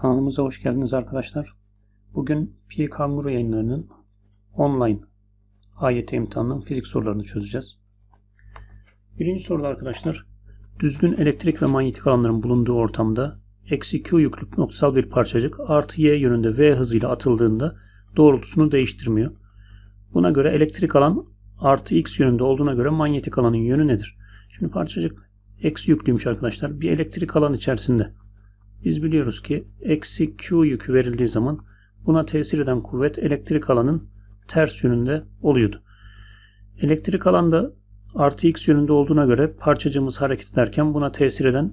Kanalımıza hoş geldiniz arkadaşlar. Bugün Pi Kanguru yayınlarının online AYT imtihanının fizik sorularını çözeceğiz. Birinci soruda arkadaşlar, düzgün elektrik ve manyetik alanların bulunduğu ortamda eksi Q yüklü noktasal bir parçacık artı Y yönünde V hızıyla atıldığında doğrultusunu değiştirmiyor. Buna göre elektrik alan artı X yönünde olduğuna göre manyetik alanın yönü nedir? Şimdi parçacık eksi yüklüymüş arkadaşlar. Bir elektrik alan içerisinde biz biliyoruz ki eksi Q yükü verildiği zaman buna tesir eden kuvvet elektrik alanın ters yönünde oluyordu. Elektrik alanda artı X yönünde olduğuna göre parçacığımız hareket ederken buna tesir eden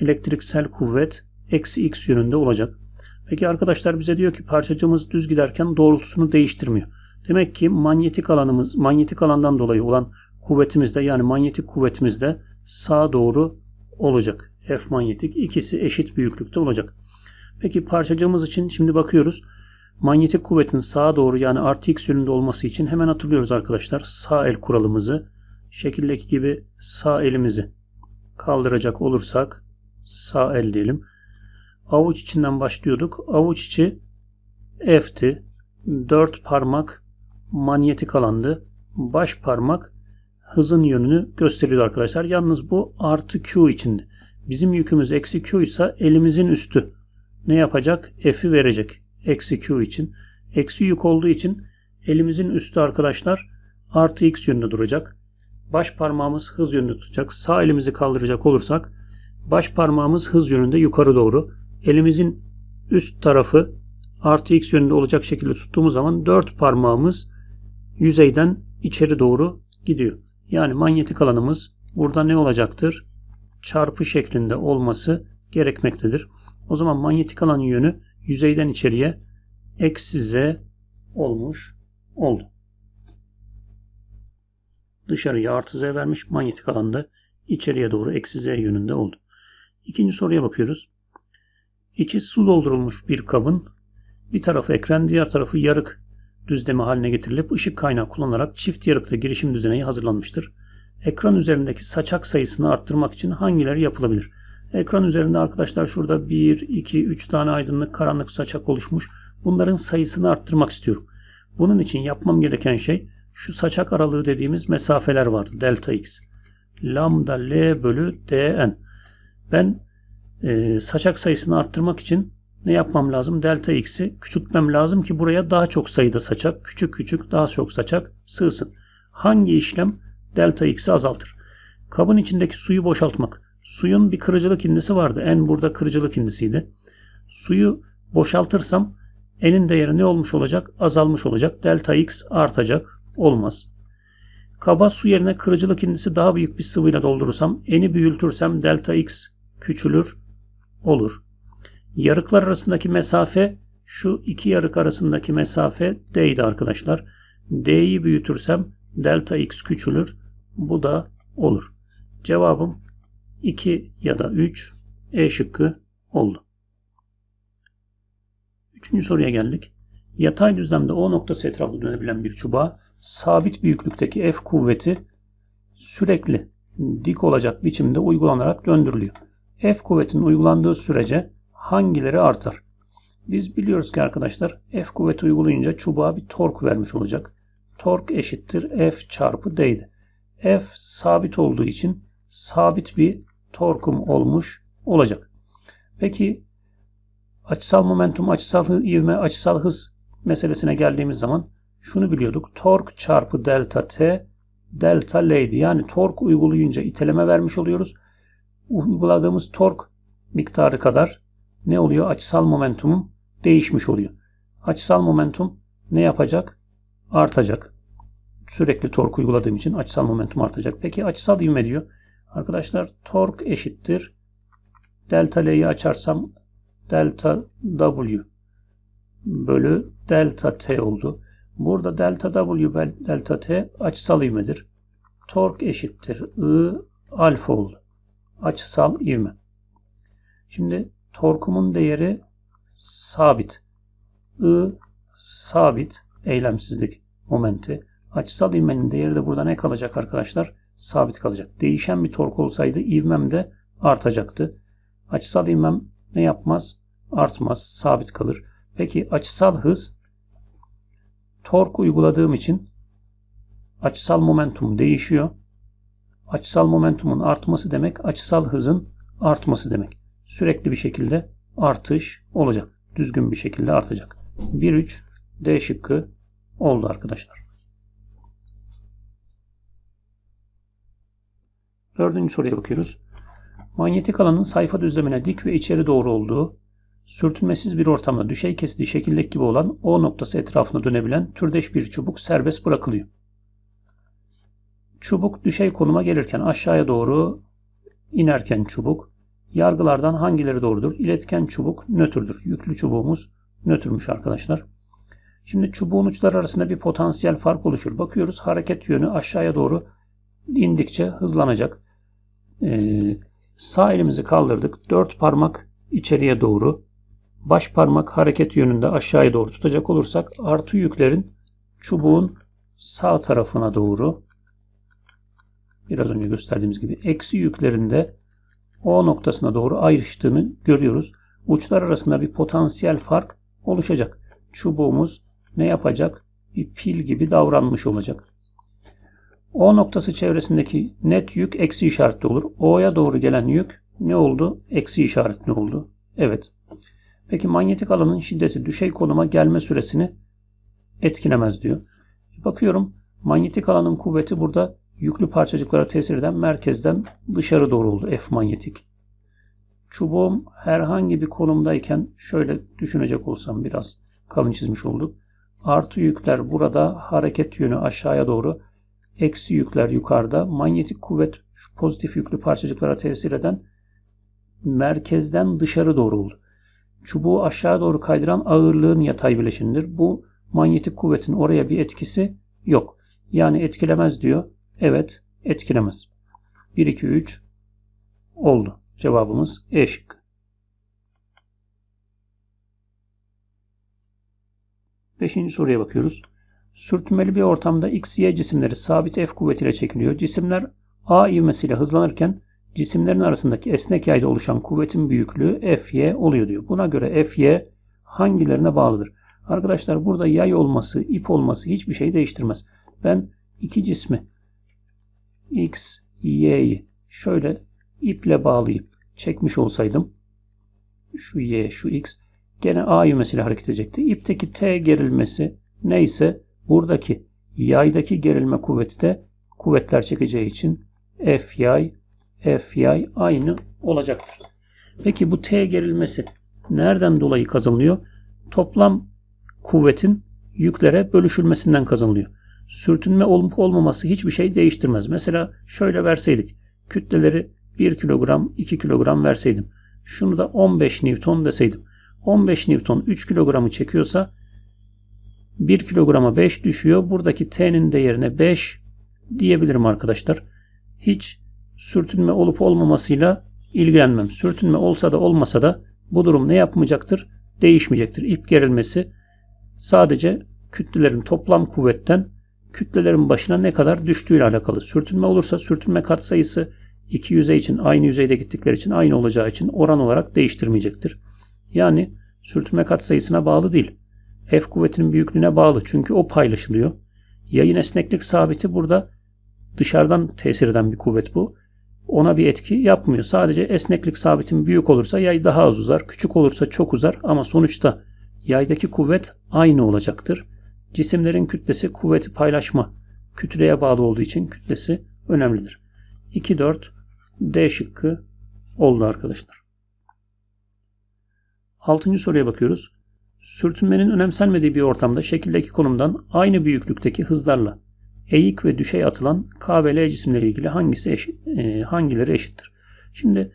elektriksel kuvvet eksi X yönünde olacak. Peki arkadaşlar bize diyor ki parçacığımız düz giderken doğrultusunu değiştirmiyor. Demek ki manyetik alanımız, manyetik alandan dolayı olan kuvvetimiz de yani manyetik kuvvetimiz de sağa doğru olacak. F manyetik ikisi eşit büyüklükte olacak. Peki parçacığımız için şimdi bakıyoruz. Manyetik kuvvetin sağa doğru yani artı x yönünde olması için hemen hatırlıyoruz arkadaşlar. Sağ el kuralımızı şekildeki gibi sağ elimizi kaldıracak olursak sağ el diyelim. Avuç içinden başlıyorduk. Avuç içi F'ti. Dört parmak manyetik alandı. Baş parmak hızın yönünü gösteriyor arkadaşlar. Yalnız bu artı Q içindi. Bizim yükümüz eksi Q ise elimizin üstü ne yapacak? F'i verecek. Eksi Q için. Eksi yük olduğu için elimizin üstü arkadaşlar artı X yönünde duracak. Baş parmağımız hız yönünde tutacak. Sağ elimizi kaldıracak olursak baş parmağımız hız yönünde yukarı doğru. Elimizin üst tarafı artı X yönünde olacak şekilde tuttuğumuz zaman dört parmağımız yüzeyden içeri doğru gidiyor. Yani manyetik alanımız burada ne olacaktır? Çarpı şeklinde olması gerekmektedir. O zaman manyetik alan yönü yüzeyden içeriye eksi z olmuş oldu. Dışarıya artı z vermiş manyetik alanda içeriye doğru eksi z yönünde oldu. İkinci soruya bakıyoruz. İçi su doldurulmuş bir kabın bir tarafı ekran diğer tarafı yarık düzlemi haline getirilip ışık kaynağı kullanılarak çift yarıkta girişim düzeneği hazırlanmıştır. Ekran üzerindeki saçak sayısını arttırmak için hangileri yapılabilir? Ekran üzerinde arkadaşlar şurada 1, 2, 3 tane aydınlık karanlık saçak oluşmuş. Bunların sayısını arttırmak istiyorum. Bunun için yapmam gereken şey şu saçak aralığı dediğimiz mesafeler vardı. Delta x. Lambda L bölü Dn. Ben e, saçak sayısını arttırmak için ne yapmam lazım? Delta x'i küçültmem lazım ki buraya daha çok sayıda saçak, küçük küçük daha çok saçak sığsın. Hangi işlem delta x'i azaltır. Kabın içindeki suyu boşaltmak. Suyun bir kırıcılık indisi vardı. En burada kırıcılık indisiydi. Suyu boşaltırsam n'in değeri ne olmuş olacak? Azalmış olacak. Delta x artacak. Olmaz. Kaba su yerine kırıcılık indisi daha büyük bir sıvıyla doldurursam, n'i büyütürsem delta x küçülür. Olur. Yarıklar arasındaki mesafe şu iki yarık arasındaki mesafe d'ydi arkadaşlar. d'yi büyütürsem delta x küçülür. Bu da olur. Cevabım 2 ya da 3 E şıkkı oldu. Üçüncü soruya geldik. Yatay düzlemde O noktası etrafında dönebilen bir çubuğa sabit büyüklükteki F kuvveti sürekli dik olacak biçimde uygulanarak döndürülüyor. F kuvvetinin uygulandığı sürece hangileri artar? Biz biliyoruz ki arkadaşlar F kuvveti uygulayınca çubuğa bir tork vermiş olacak tork eşittir F çarpı D'ydi. F sabit olduğu için sabit bir torkum olmuş olacak. Peki açısal momentum, açısal ivme, açısal hız meselesine geldiğimiz zaman şunu biliyorduk. Tork çarpı delta T delta L'ydi. Yani tork uygulayınca iteleme vermiş oluyoruz. Uyguladığımız tork miktarı kadar ne oluyor? Açısal momentumum değişmiş oluyor. Açısal momentum ne yapacak? Artacak. Sürekli tork uyguladığım için açısal momentum artacak. Peki açısal ivme diyor. Arkadaşlar tork eşittir. Delta L'yi açarsam delta W bölü delta T oldu. Burada delta W bölü delta T açısal ivmedir. Tork eşittir. I alfa oldu. Açısal ivme. Şimdi torkumun değeri sabit. I sabit eylemsizlik momenti. Açısal ivmenin değeri de burada ne kalacak arkadaşlar? Sabit kalacak. Değişen bir tork olsaydı ivmem de artacaktı. Açısal ivmem ne yapmaz? artmaz, sabit kalır. Peki açısal hız tork uyguladığım için açısal momentum değişiyor. Açısal momentumun artması demek açısal hızın artması demek. Sürekli bir şekilde artış olacak. Düzgün bir şekilde artacak. 1-3 D şıkkı oldu arkadaşlar. Dördüncü soruya bakıyoruz. Manyetik alanın sayfa düzlemine dik ve içeri doğru olduğu, sürtünmesiz bir ortamda düşey kesidi şekildeki gibi olan O noktası etrafında dönebilen türdeş bir çubuk serbest bırakılıyor. Çubuk düşey konuma gelirken aşağıya doğru inerken çubuk yargılardan hangileri doğrudur? İletken çubuk nötrdür. Yüklü çubuğumuz nötrmüş arkadaşlar. Şimdi çubuğun uçları arasında bir potansiyel fark oluşur. Bakıyoruz hareket yönü aşağıya doğru indikçe hızlanacak. Ee, sağ elimizi kaldırdık. Dört parmak içeriye doğru. Baş parmak hareket yönünde aşağıya doğru tutacak olursak artı yüklerin çubuğun sağ tarafına doğru biraz önce gösterdiğimiz gibi eksi yüklerinde O noktasına doğru ayrıştığını görüyoruz. Uçlar arasında bir potansiyel fark oluşacak. Çubuğumuz ne yapacak? Bir pil gibi davranmış olacak. O noktası çevresindeki net yük eksi işaretli olur. O'ya doğru gelen yük ne oldu? Eksi işaretli oldu. Evet. Peki manyetik alanın şiddeti düşey konuma gelme süresini etkilemez diyor. Bakıyorum manyetik alanın kuvveti burada yüklü parçacıklara tesir eden merkezden dışarı doğru oldu F manyetik. Çubuğum herhangi bir konumdayken şöyle düşünecek olsam biraz kalın çizmiş olduk. Artı yükler burada hareket yönü aşağıya doğru eksi yükler yukarıda. Manyetik kuvvet şu pozitif yüklü parçacıklara tesir eden merkezden dışarı doğru oldu. Çubuğu aşağı doğru kaydıran ağırlığın yatay bileşinidir. Bu manyetik kuvvetin oraya bir etkisi yok. Yani etkilemez diyor. Evet, etkilemez. 1, 2, 3 oldu. Cevabımız E şıkkı. Beşinci soruya bakıyoruz. Sürtünmeli bir ortamda X, Y cisimleri sabit F kuvvetiyle çekiliyor. Cisimler A ivmesiyle hızlanırken cisimlerin arasındaki esnek yayda oluşan kuvvetin büyüklüğü Fy oluyor diyor. Buna göre Fy hangilerine bağlıdır? Arkadaşlar burada yay olması, ip olması hiçbir şey değiştirmez. Ben iki cismi X, Y'yi şöyle iple bağlayıp çekmiş olsaydım şu Y, şu X gene A ivmesiyle hareket edecekti. İpteki T gerilmesi neyse buradaki yaydaki gerilme kuvveti de kuvvetler çekeceği için F yay, F yay aynı olacaktır. Peki bu T gerilmesi nereden dolayı kazanılıyor? Toplam kuvvetin yüklere bölüşülmesinden kazanılıyor. Sürtünme olup olmaması hiçbir şey değiştirmez. Mesela şöyle verseydik. Kütleleri 1 kilogram, 2 kilogram verseydim. Şunu da 15 Newton deseydim. 15 Newton 3 kilogramı çekiyorsa 1 kilograma 5 düşüyor. Buradaki T'nin değerine 5 diyebilirim arkadaşlar. Hiç sürtünme olup olmamasıyla ilgilenmem. Sürtünme olsa da olmasa da bu durum ne yapmayacaktır? Değişmeyecektir. İp gerilmesi sadece kütlelerin toplam kuvvetten kütlelerin başına ne kadar düştüğüyle alakalı. Sürtünme olursa sürtünme katsayısı iki yüzey için aynı yüzeyde gittikleri için aynı olacağı için oran olarak değiştirmeyecektir. Yani sürtünme katsayısına bağlı değil. F kuvvetinin büyüklüğüne bağlı çünkü o paylaşılıyor. Yayın esneklik sabiti burada dışarıdan tesir eden bir kuvvet bu. Ona bir etki yapmıyor. Sadece esneklik sabitin büyük olursa yay daha az uzar. Küçük olursa çok uzar ama sonuçta yaydaki kuvvet aynı olacaktır. Cisimlerin kütlesi kuvveti paylaşma kütleye bağlı olduğu için kütlesi önemlidir. 2, 4 D şıkkı oldu arkadaşlar. Altıncı soruya bakıyoruz. Sürtünmenin önemsenmediği bir ortamda şekildeki konumdan aynı büyüklükteki hızlarla eğik ve düşey atılan K ve L cisimleri ilgili hangisi eşit, e, hangileri eşittir? Şimdi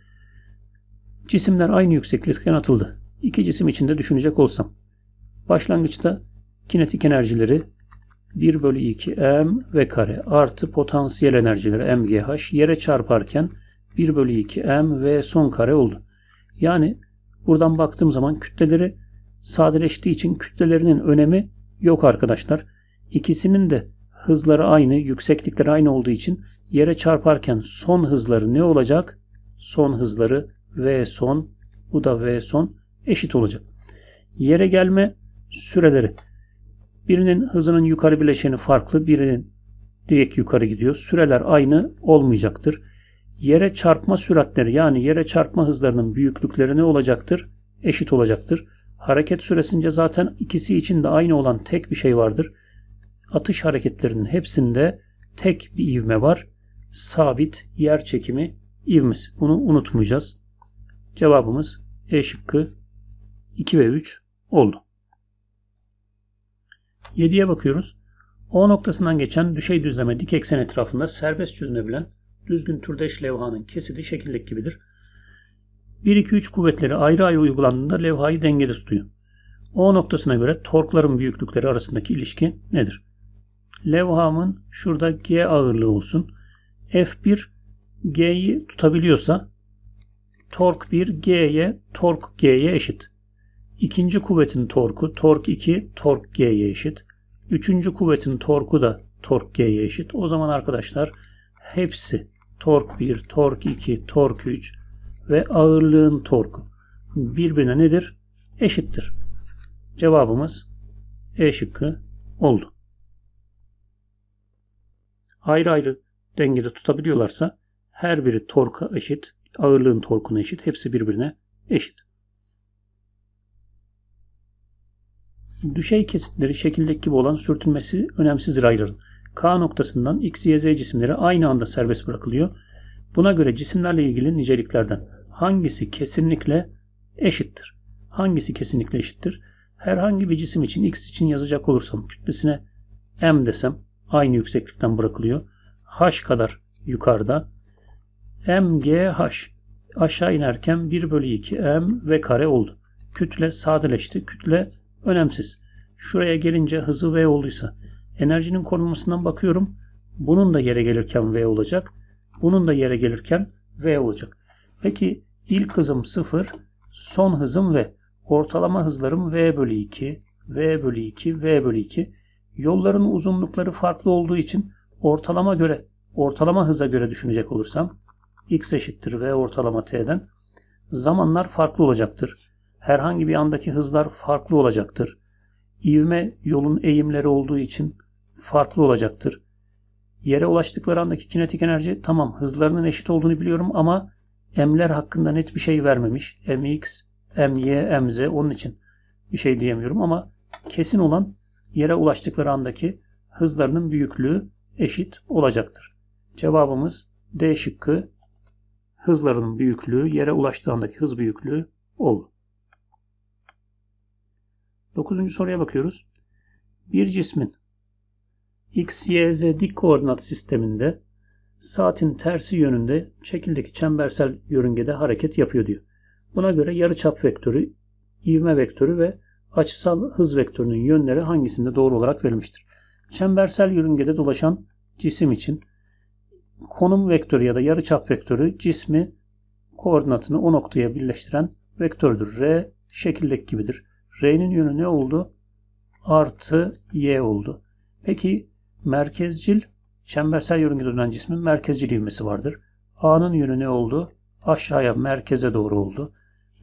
cisimler aynı yükseklikten atıldı. İki cisim içinde düşünecek olsam başlangıçta kinetik enerjileri 1 bölü 2 m v kare artı potansiyel enerjileri mgh yere çarparken 1 bölü 2 m v son kare oldu. Yani buradan baktığım zaman kütleleri sadeleştiği için kütlelerinin önemi yok arkadaşlar. İkisinin de hızları aynı, yükseklikleri aynı olduğu için yere çarparken son hızları ne olacak? Son hızları v son, bu da v son eşit olacak. Yere gelme süreleri. Birinin hızının yukarı bileşeni farklı, birinin direkt yukarı gidiyor. Süreler aynı olmayacaktır. Yere çarpma süratleri yani yere çarpma hızlarının büyüklükleri ne olacaktır? Eşit olacaktır. Hareket süresince zaten ikisi için de aynı olan tek bir şey vardır. Atış hareketlerinin hepsinde tek bir ivme var. Sabit yer çekimi ivmesi. Bunu unutmayacağız. Cevabımız E şıkkı 2 ve 3 oldu. 7'ye bakıyoruz. O noktasından geçen düşey düzleme dik eksen etrafında serbest çözünebilen düzgün türdeş levhanın kesidi şekildeki gibidir. 1-2-3 kuvvetleri ayrı ayrı uygulandığında levhayı dengede tutuyor. O noktasına göre torkların büyüklükleri arasındaki ilişki nedir? Levhamın şurada G ağırlığı olsun. F1 G'yi tutabiliyorsa tork 1 G'ye tork G'ye eşit. İkinci kuvvetin torku tork 2 tork G'ye eşit. Üçüncü kuvvetin torku da tork G'ye eşit. O zaman arkadaşlar hepsi tork 1, tork 2, tork 3 ve ağırlığın torku birbirine nedir? Eşittir. Cevabımız E şıkkı oldu. Ayrı ayrı dengede tutabiliyorlarsa her biri torka eşit, ağırlığın torkuna eşit, hepsi birbirine eşit. Düşey kesitleri şekildeki gibi olan sürtünmesi önemsiz rayların. K noktasından X, Y, Z cisimleri aynı anda serbest bırakılıyor. Buna göre cisimlerle ilgili niceliklerden hangisi kesinlikle eşittir? Hangisi kesinlikle eşittir? Herhangi bir cisim için X için yazacak olursam kütlesine M desem aynı yükseklikten bırakılıyor. H kadar yukarıda. MGH aşağı inerken 1 bölü 2 M ve kare oldu. Kütle sadeleşti. Kütle önemsiz. Şuraya gelince hızı V olduysa enerjinin korunmasından bakıyorum. Bunun da yere gelirken V olacak. Bunun da yere gelirken V olacak. Peki ilk hızım 0, son hızım V. Ortalama hızlarım V bölü 2, V bölü 2, V bölü 2. Yolların uzunlukları farklı olduğu için ortalama göre, ortalama hıza göre düşünecek olursam x eşittir v ortalama t'den zamanlar farklı olacaktır. Herhangi bir andaki hızlar farklı olacaktır. İvme yolun eğimleri olduğu için farklı olacaktır. Yere ulaştıkları andaki kinetik enerji tamam hızlarının eşit olduğunu biliyorum ama m'ler hakkında net bir şey vermemiş. mx, my, mz onun için bir şey diyemiyorum ama kesin olan yere ulaştıkları andaki hızlarının büyüklüğü eşit olacaktır. Cevabımız D şıkkı hızlarının büyüklüğü yere ulaştığı andaki hız büyüklüğü oldu. Dokuzuncu soruya bakıyoruz. Bir cismin x, y, z dik koordinat sisteminde saatin tersi yönünde şekildeki çembersel yörüngede hareket yapıyor diyor. Buna göre yarıçap vektörü, ivme vektörü ve açısal hız vektörünün yönleri hangisinde doğru olarak verilmiştir? Çembersel yörüngede dolaşan cisim için konum vektörü ya da yarıçap vektörü cismi koordinatını o noktaya birleştiren vektördür. R şekildeki gibidir. R'nin yönü ne oldu? Artı Y oldu. Peki merkezcil çembersel yörüngede dönen cismin merkezcil ivmesi vardır. A'nın yönü ne oldu? Aşağıya merkeze doğru oldu.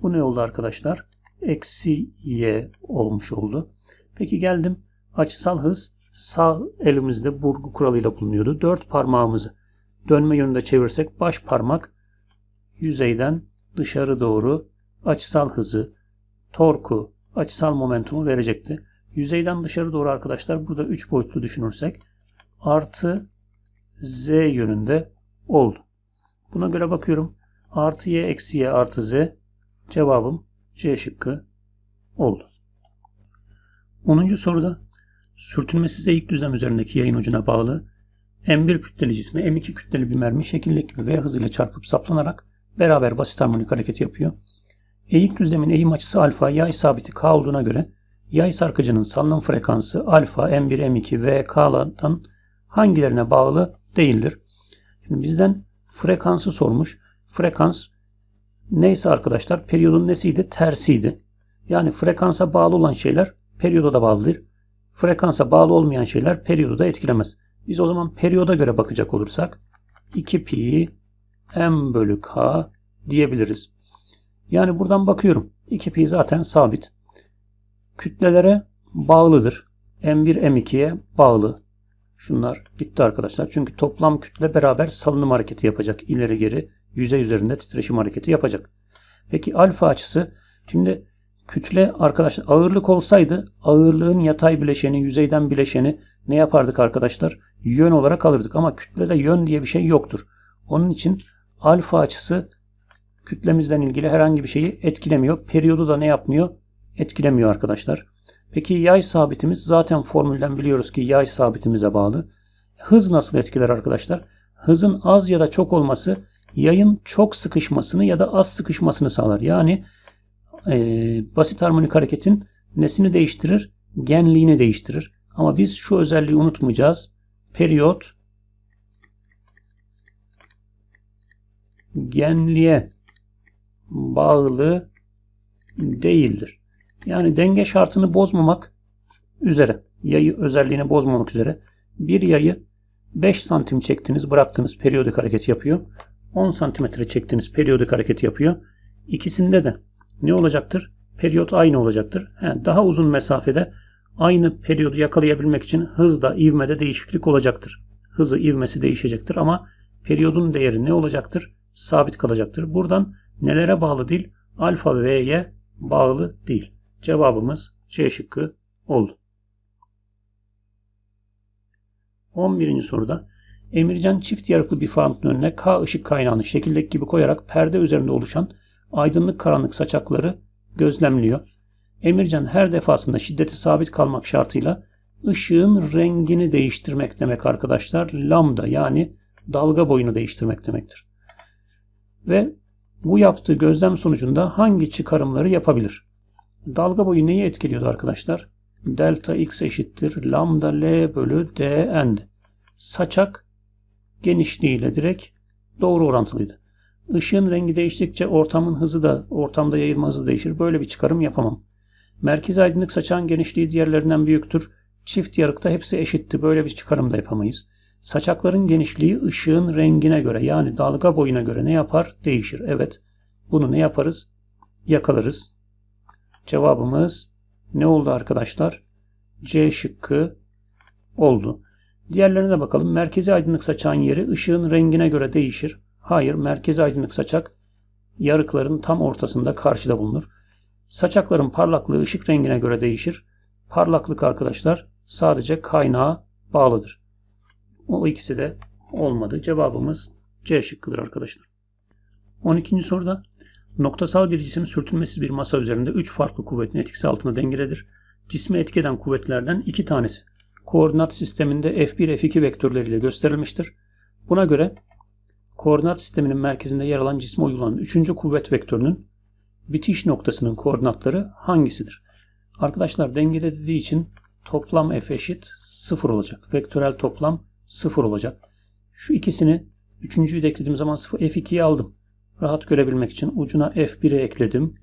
Bu ne oldu arkadaşlar? Eksi Y olmuş oldu. Peki geldim. Açısal hız sağ elimizde burgu kuralıyla bulunuyordu. Dört parmağımızı dönme yönünde çevirsek baş parmak yüzeyden dışarı doğru açısal hızı, torku, açısal momentumu verecekti. Yüzeyden dışarı doğru arkadaşlar burada 3 boyutlu düşünürsek artı z yönünde oldu. Buna göre bakıyorum. Artı y eksi y artı z cevabım C şıkkı oldu. 10. soruda sürtünmesiz eğik düzlem üzerindeki yayın ucuna bağlı M1 kütleli cisme M2 kütleli bir mermi şekildeki V hızıyla çarpıp saplanarak beraber basit harmonik hareket yapıyor. Eğik düzlemin eğim açısı alfa, yay sabiti k olduğuna göre yay sarkıcının salınım frekansı alfa, M1, M2 ve k'lardan hangilerine bağlı değildir? Şimdi bizden frekansı sormuş. Frekans neyse arkadaşlar periyodun nesiydi? Tersiydi. Yani frekansa bağlı olan şeyler periyoda da bağlıdır. Frekansa bağlı olmayan şeyler periyodu da etkilemez. Biz o zaman periyoda göre bakacak olursak 2 pi m bölü k diyebiliriz. Yani buradan bakıyorum. 2 pi zaten sabit. Kütlelere bağlıdır. M1 M2'ye bağlı. Şunlar bitti arkadaşlar. Çünkü toplam kütle beraber salınım hareketi yapacak. İleri geri yüzey üzerinde titreşim hareketi yapacak. Peki alfa açısı şimdi kütle arkadaşlar ağırlık olsaydı ağırlığın yatay bileşeni, yüzeyden bileşeni ne yapardık arkadaşlar? Yön olarak alırdık ama kütlede yön diye bir şey yoktur. Onun için alfa açısı kütlemizden ilgili herhangi bir şeyi etkilemiyor. Periyodu da ne yapmıyor? Etkilemiyor arkadaşlar. Peki yay sabitimiz zaten formülden biliyoruz ki yay sabitimize bağlı. Hız nasıl etkiler arkadaşlar? Hızın az ya da çok olması yayın çok sıkışmasını ya da az sıkışmasını sağlar. Yani e, basit harmonik hareketin nesini değiştirir? Genliğini değiştirir. Ama biz şu özelliği unutmayacağız. Periyot genliğe bağlı değildir. Yani denge şartını bozmamak üzere, yayı özelliğini bozmamak üzere bir yayı 5 santim çektiniz, bıraktınız, periyodik hareket yapıyor. 10 santimetre çektiniz, periyodik hareket yapıyor. İkisinde de ne olacaktır? Periyot aynı olacaktır. Yani daha uzun mesafede aynı periyodu yakalayabilmek için hızda, ivmede değişiklik olacaktır. Hızı, ivmesi değişecektir ama periyodun değeri ne olacaktır? Sabit kalacaktır. Buradan nelere bağlı değil? Alfa ve V'ye bağlı değil. Cevabımız C şıkkı oldu. 11. soruda Emircan çift yarıklı bir fanın önüne K ışık kaynağını şekildeki gibi koyarak perde üzerinde oluşan aydınlık karanlık saçakları gözlemliyor. Emircan her defasında şiddeti sabit kalmak şartıyla ışığın rengini değiştirmek demek arkadaşlar. Lambda yani dalga boyunu değiştirmek demektir. Ve bu yaptığı gözlem sonucunda hangi çıkarımları yapabilir? Dalga boyu neyi etkiliyordu arkadaşlar? Delta x eşittir lambda l bölü dn. Saçak genişliğiyle direkt doğru orantılıydı. Işığın rengi değiştikçe ortamın hızı da ortamda yayılma hızı değişir. Böyle bir çıkarım yapamam. Merkez aydınlık saçağın genişliği diğerlerinden büyüktür. Çift yarıkta hepsi eşitti. Böyle bir çıkarım da yapamayız. Saçakların genişliği ışığın rengine göre yani dalga boyuna göre ne yapar? Değişir. Evet. Bunu ne yaparız? Yakalarız. Cevabımız ne oldu arkadaşlar? C şıkkı oldu. Diğerlerine de bakalım. Merkezi aydınlık saçağın yeri ışığın rengine göre değişir. Hayır, merkezi aydınlık saçak yarıkların tam ortasında karşıda bulunur. Saçakların parlaklığı ışık rengine göre değişir. Parlaklık arkadaşlar sadece kaynağa bağlıdır. O ikisi de olmadı. Cevabımız C şıkkıdır arkadaşlar. 12. soruda noktasal bir cisim sürtünmesiz bir masa üzerinde 3 farklı kuvvetin etkisi altında dengeledir. Cismi etki eden kuvvetlerden 2 tanesi koordinat sisteminde F1, F2 vektörleriyle gösterilmiştir. Buna göre koordinat sisteminin merkezinde yer alan cisme uygulanan 3. kuvvet vektörünün bitiş noktasının koordinatları hangisidir? Arkadaşlar dengede dediği için toplam F eşit 0 olacak. Vektörel toplam 0 olacak. Şu ikisini üçüncüyü de eklediğim zaman 0 F2'yi aldım. Rahat görebilmek için ucuna F1'i ekledim.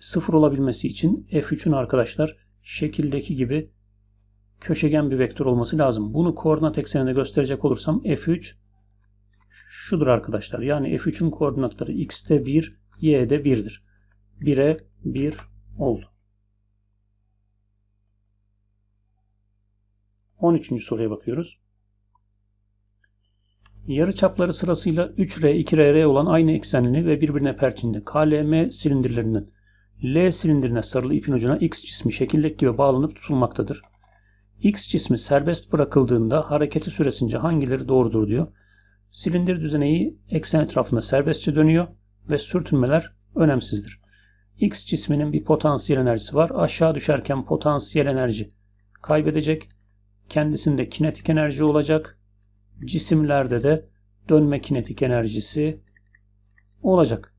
0 olabilmesi için F3'ün arkadaşlar şekildeki gibi köşegen bir vektör olması lazım. Bunu koordinat ekseninde gösterecek olursam F3 şudur arkadaşlar. Yani F3'ün koordinatları x'te 1, y'de 1'dir. 1'e 1 oldu. 13. soruya bakıyoruz. Yarı çapları sırasıyla 3R, 2R, olan aynı eksenli ve birbirine perçinli KLM silindirlerinden L silindirine sarılı ipin ucuna X cismi şekildeki gibi bağlanıp tutulmaktadır. X cismi serbest bırakıldığında hareketi süresince hangileri doğrudur diyor. Silindir düzeneği eksen etrafında serbestçe dönüyor ve sürtünmeler önemsizdir. X cisminin bir potansiyel enerjisi var. Aşağı düşerken potansiyel enerji kaybedecek. Kendisinde kinetik enerji olacak. Cisimlerde de dönme kinetik enerjisi olacak.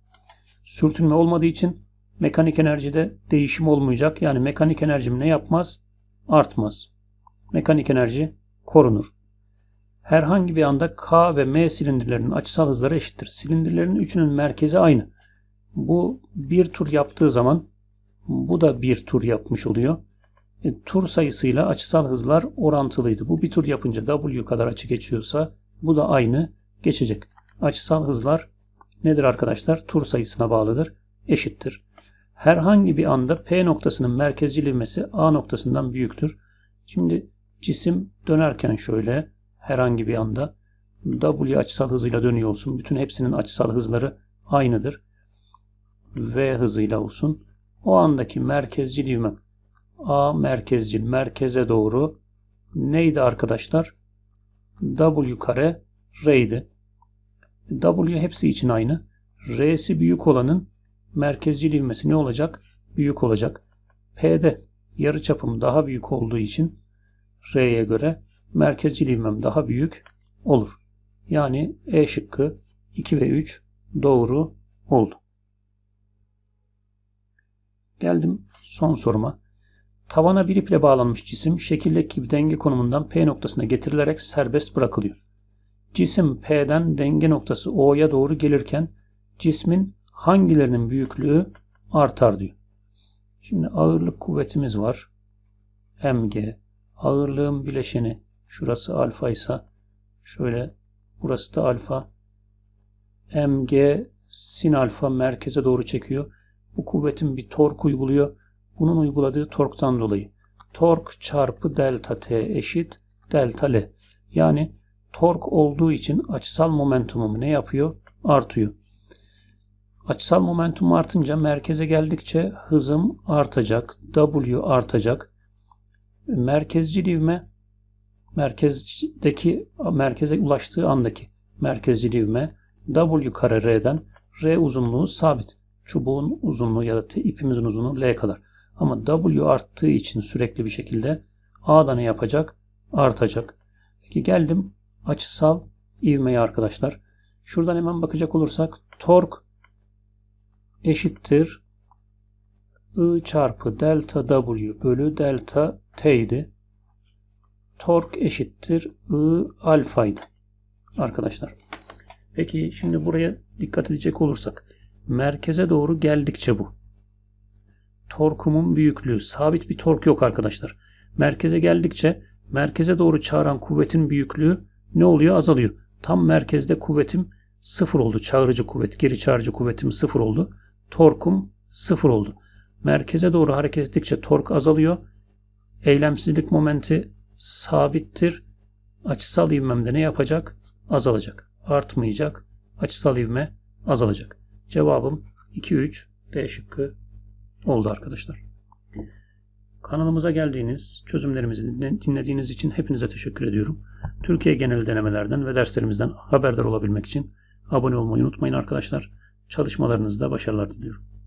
Sürtünme olmadığı için mekanik enerjide değişim olmayacak. Yani mekanik enerjim ne yapmaz? Artmaz mekanik enerji korunur. Herhangi bir anda K ve M silindirlerinin açısal hızları eşittir. Silindirlerin üçünün merkezi aynı. Bu bir tur yaptığı zaman bu da bir tur yapmış oluyor. E, tur sayısıyla açısal hızlar orantılıydı. Bu bir tur yapınca W kadar açı geçiyorsa bu da aynı geçecek. Açısal hızlar nedir arkadaşlar? Tur sayısına bağlıdır. Eşittir. herhangi bir anda P noktasının merkezcil ivmesi A noktasından büyüktür. Şimdi cisim dönerken şöyle herhangi bir anda W açısal hızıyla dönüyor olsun. Bütün hepsinin açısal hızları aynıdır. V hızıyla olsun. O andaki merkezcil ivme A merkezcil merkeze doğru neydi arkadaşlar? W kare R'ydi. W hepsi için aynı. R'si büyük olanın merkezcil ivmesi ne olacak? Büyük olacak. P'de yarıçapım daha büyük olduğu için R'ye göre merkezcil ivmem daha büyük olur. Yani E şıkkı 2 ve 3 doğru oldu. Geldim son soruma. Tavana bir iple bağlanmış cisim şekildeki gibi denge konumundan P noktasına getirilerek serbest bırakılıyor. Cisim P'den denge noktası O'ya doğru gelirken cismin hangilerinin büyüklüğü artar diyor. Şimdi ağırlık kuvvetimiz var. mg. Ağırlığın bileşeni şurası alfa ise şöyle burası da alfa. mg sin alfa merkeze doğru çekiyor. Bu kuvvetin bir tork uyguluyor. Bunun uyguladığı torktan dolayı tork çarpı delta t eşit delta l. Yani tork olduğu için açısal momentumum ne yapıyor? Artıyor. Açısal momentum artınca merkeze geldikçe hızım artacak. W artacak. Merkezcil ivme merkezdeki merkeze ulaştığı andaki merkezcil ivme W kare R'den R uzunluğu sabit. Çubuğun uzunluğu ya da ipimizin uzunluğu L kadar. Ama W arttığı için sürekli bir şekilde A'da ne yapacak? Artacak. Peki geldim açısal ivmeye arkadaşlar. Şuradan hemen bakacak olursak tork eşittir I çarpı delta W bölü delta T idi. Tork eşittir I alfaydı. Arkadaşlar. Peki şimdi buraya dikkat edecek olursak merkeze doğru geldikçe bu. Torkumun büyüklüğü. Sabit bir tork yok arkadaşlar. Merkeze geldikçe merkeze doğru çağıran kuvvetin büyüklüğü ne oluyor? Azalıyor. Tam merkezde kuvvetim sıfır oldu. Çağırıcı kuvvet, geri çağırıcı kuvvetim sıfır oldu. Torkum sıfır oldu. Merkeze doğru hareket ettikçe tork azalıyor. Eylemsizlik momenti sabittir. Açısal ivmemde ne yapacak? Azalacak. Artmayacak. Açısal ivme azalacak. Cevabım 2-3 D şıkkı oldu arkadaşlar. Kanalımıza geldiğiniz, çözümlerimizi dinlediğiniz için hepinize teşekkür ediyorum. Türkiye genel denemelerden ve derslerimizden haberdar olabilmek için abone olmayı unutmayın arkadaşlar. Çalışmalarınızda başarılar diliyorum.